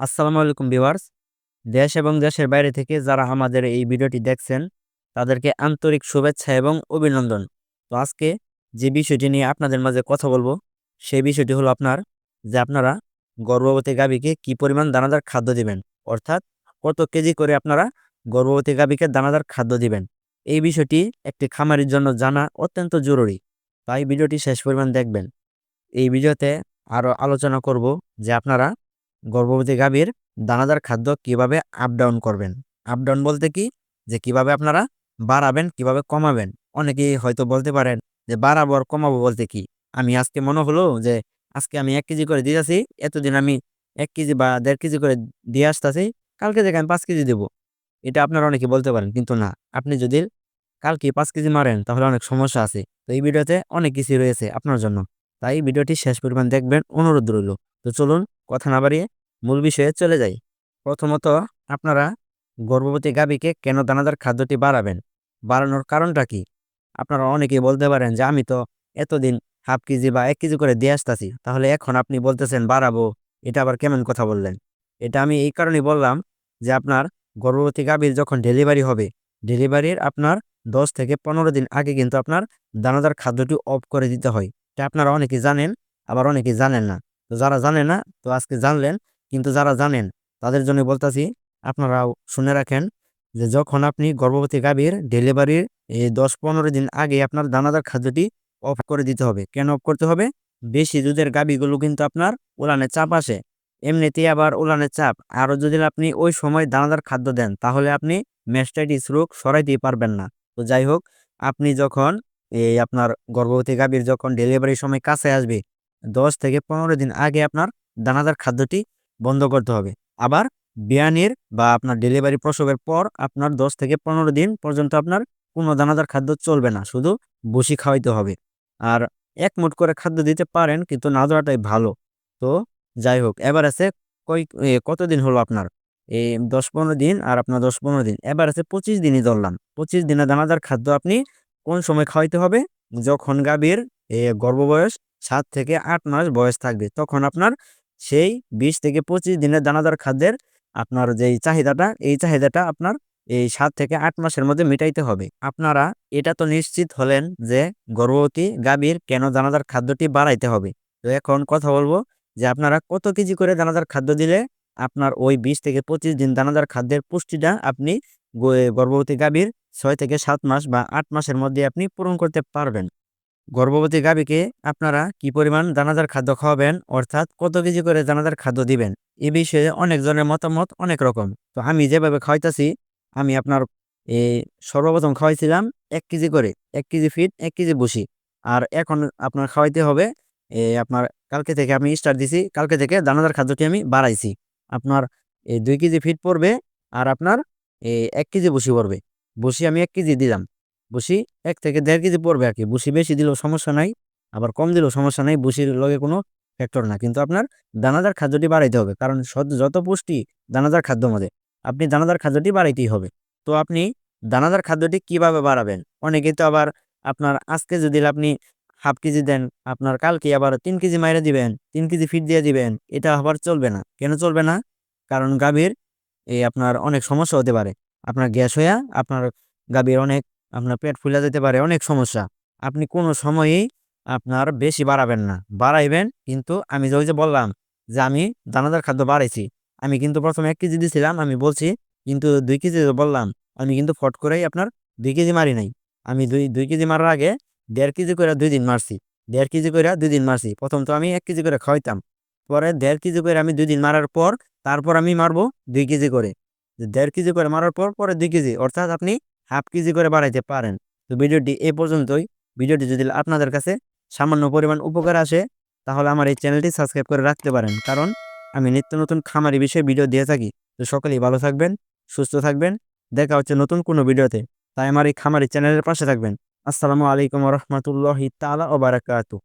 আসসালামু আলাইকুম ভিউয়ার্স। দেশ এবং দেশের বাইরে থেকে যারা আমাদের এই ভিডিওটি দেখছেন, তাদেরকে আন্তরিক শুভেচ্ছা এবং অভিনন্দন। তো আজকে যে বিষয়টি নিয়ে আপনাদের মাঝে কথা বলব, সেই বিষয়টি হলো আপনার, যে আপনারা গর্ভবতী গাভীকে কি পরিমাণ দানাদার খাদ্য দিবেন? অর্থাৎ কত কেজি করে আপনারা গর্ভবতী গাভীকে দানাদার খাদ্য দিবেন? এই বিষয়টি একটি খামারির জন্য জানা অত্যন্ত জরুরি। তাই ভিডিওটি শেষ পরিমাণ দেখবেন। এই ভিডিওতে আরও আলোচনা করব যে আপনারা গর্ভবতী গাভীর দানাদার খাদ্য কীভাবে আপ ডাউন করবেন? আপ ডাউন বলতে কি? যে কীভাবে আপনারা বাড়াবেন, কীভাবে কমাবেন? অনেকেই হয়তো বলতে পারেন যে বাড়াবো আর কমাবো বলতে কি? আমি আজকে মনে হলো যে আজকে আমি এক কেজি করে আসি এতদিন আমি এক কেজি বা দেড় কেজি করে দিয়ে আসতেছি, কালকে থেকে আমি পাঁচ কেজি দেবো। এটা আপনারা অনেকে বলতে পারেন, কিন্তু না। আপনি যদি কালকে পাঁচ কেজি মারেন, তাহলে অনেক সমস্যা আছে। তো এই ভিডিওতে অনেক কিছু রয়েছে আপনার জন্য। তাই ভিডিওটি শেষ পরিমাণ দেখবেন, অনুরোধ রইল। তো চলুন কথা না বাড়িয়ে মূল বিষয়ে চলে যাই। প্রথমত, আপনারা গর্ভবতী গাভীকে কেন দানাদার খাদ্যটি বাড়াবেন? বাড়ানোর কারণটা কি? আপনারা অনেকেই বলতে পারেন যে, আমি তো এতদিন হাফ কেজি বা এক কেজি করে দিয়ে আসতেছি, তাহলে এখন আপনি বলতেছেন বাড়াবো। এটা আবার কেমন কথা বললেন? এটা আমি এই কারণেই বললাম যে, আপনার গর্ভবতী গাভীর যখন ডেলিভারি হবে, ডেলিভারির আপনার দশ থেকে পনেরো দিন আগে কিন্তু আপনার দানাদার খাদ্যটি অফ করে দিতে হয়। এটা আপনারা অনেকেই জানেন, আবার অনেকেই জানেন না। তো যারা জানে না, তো আজকে জানলেন, কিন্তু যারা জানেন, তাদের জন্য বলতাছি, আপনারাও শুনে রাখেন যে যখন আপনি গর্ভবতী গাভীর ডেলিভারির এই দশ পনেরো দিন আগে আপনার দানাদার খাদ্যটি অফ করে দিতে হবে। কেন অফ করতে হবে? বেশি দুধের গাভীগুলো কিন্তু আপনার উলানে চাপ আসে। এমনিতেই আবার উলানের চাপ। আরও যদি আপনি ওই সময় দানাদার খাদ্য দেন, তাহলে আপনি ম্যাস্টাইটিস রোগ সরাইতেই পারবেন না। তো যাই হোক, আপনি যখন এই আপনার গর্ভবতী গাভীর যখন ডেলিভারির সময় কাছে আসবে দশ থেকে পনেরো দিন আগে আপনার দানাদার খাদ্যটি বন্ধ করতে হবে। আবার বিয়ানির বা আপনার ডেলিভারি প্রসবের পর আপনার দশ থেকে পনেরো দিন পর্যন্ত আপনার কোনো দানাদার খাদ্য চলবে না, শুধু বসি খাওয়াইতে হবে। আর এক মুঠ করে খাদ্য দিতে পারেন, কিন্তু না দেওয়াটাই ভালো। তো যাই হোক এবার আছে কই কতদিন হলো আপনার? এই দশ পনেরো দিন আর আপনার দশ পনেরো দিন। এবার আছে পঁচিশ দিনই ধরলাম। পঁচিশ দিনে দানাদার খাদ্য আপনি কোন সময় খাওয়াইতে হবে? যখন গাভীর গর্ভবয়স সাত থেকে আট মাস বয়স থাকবে। তখন আপনার সেই বিশ থেকে পঁচিশ দিনের দানাদার খাদ্যের আপনার যেই চাহিদাটা, এই চাহিদাটা আপনার এই সাত থেকে আট মাসের মধ্যে মেটাইতে হবে। আপনারা এটা তো নিশ্চিত হলেন যে গর্ভবতী গাভীর কেন দানাদার খাদ্যটি বাড়াইতে হবে। তো এখন কথা বলব যে আপনারা কত কেজি করে দানাদার খাদ্য দিলে আপনার ওই বিশ থেকে পঁচিশ দিন দানাদার খাদ্যের পুষ্টিটা আপনি গর্ভবতী গাভীর ছয় থেকে সাত মাস বা আট মাসের মধ্যে আপনি পূরণ করতে পারবেন। গর্ভবতী গাভীকে আপনারা কি পরিমাণ দানাদার খাদ্য খাওয়াবেন? অর্থাৎ কত কেজি করে দানাদার খাদ্য দিবেন? এ বিষয়ে অনেকজনের মতামত অনেক রকম। তো আমি যেভাবে খাওয়াইতাছি, আমি আপনার সর্বপ্রথম খাওয়াইছিলাম এক কেজি করে, এক কেজি ফিট, এক কেজি বসি। আর এখন আপনার খাওয়াইতে হবে আপনার কালকে থেকে আমি স্টার্ট দিছি, কালকে থেকে দানাদার খাদ্যটি আমি বাড়াইছি। আপনার দুই কেজি ফিট পড়বে, আর আপনার এক কেজি বসি পড়বে। বসি আমি এক কেজি দিলাম। বসি এক থেকে দেড় কেজি পড়বে আর কি। বসি বেশি দিলেও সমস্যা নাই, আবার কম দিলেও সমস্যা নাই বসির লগে কোনো ফ্যাক্টর না। কিন্তু আপনার দানাদার খাদ্যটি বাড়াইতে হবে, কারণ যত পুষ্টি দানাদার খাদ্য মধ্যে, আপনি দানাদার খাদ্যটি বাড়াইতেই হবে। তো আপনি দানাদার খাদ্যটি কীভাবে বাড়াবেন? অনেকে তো আবার আপনার আজকে যদি আপনি হাফ কেজি দেন, আপনার কালকে আবার তিন কেজি মাইরে দিবেন, তিন কেজি ফিট দিয়ে দিবেন, এটা আবার চলবে না। কেন চলবে না? কারণ গাভীর এই আপনার অনেক সমস্যা হতে পারে। আপনার গ্যাস হইয়া আপনার গাভীর অনেক আপনার পেট ফুলে যেতে পারে, অনেক সমস্যা। আপনি কোনো সময়ই আপনার বেশি বাড়াবেন না। বাড়াইবেন, কিন্তু আমি যে ওই যে বললাম যে আমি দানাদার খাদ্য বাড়াইছি, আমি কিন্তু প্রথমে এক কেজি দিয়েছিলাম আমি বলছি কিন্তু দুই কেজি বললাম, আমি কিন্তু ফট করেই আপনার দুই কেজি মারি নাই। আমি দুই দুই কেজি মারার আগে দেড় কেজি করে দুই দিন মারছি, দেড় কেজি করে দুই দিন মারছি। প্রথম তো আমি এক কেজি করে খাওয়াইতাম, পরে দেড় কেজি করে আমি দুই দিন মারার পর, তারপর আমি মারবো দুই কেজি করে। দেড় কেজি করে মারার পর, পরে দুই কেজি, অর্থাৎ আপনি হাফ কেজি করে বাড়াইতে পারেন। তো ভিডিওটি এ পর্যন্তই। ভিডিওটি যদি আপনাদের কাছে সামান্য পরিমাণ উপকার আসে, তাহলে আমার এই চ্যানেলটি সাবস্ক্রাইব করে রাখতে পারেন। কারণ আমি নিত্য নতুন খামারি বিষয়ে ভিডিও দিয়ে থাকি। তো সকলেই ভালো থাকবেন, সুস্থ থাকবেন। দেখা হচ্ছে নতুন কোনো ভিডিওতে। তাই আমার এই খামারি চ্যানেলের পাশে থাকবেন। আসসালামু আলাইকুম রহমতুল্লাহ তালা ও বারাকাতু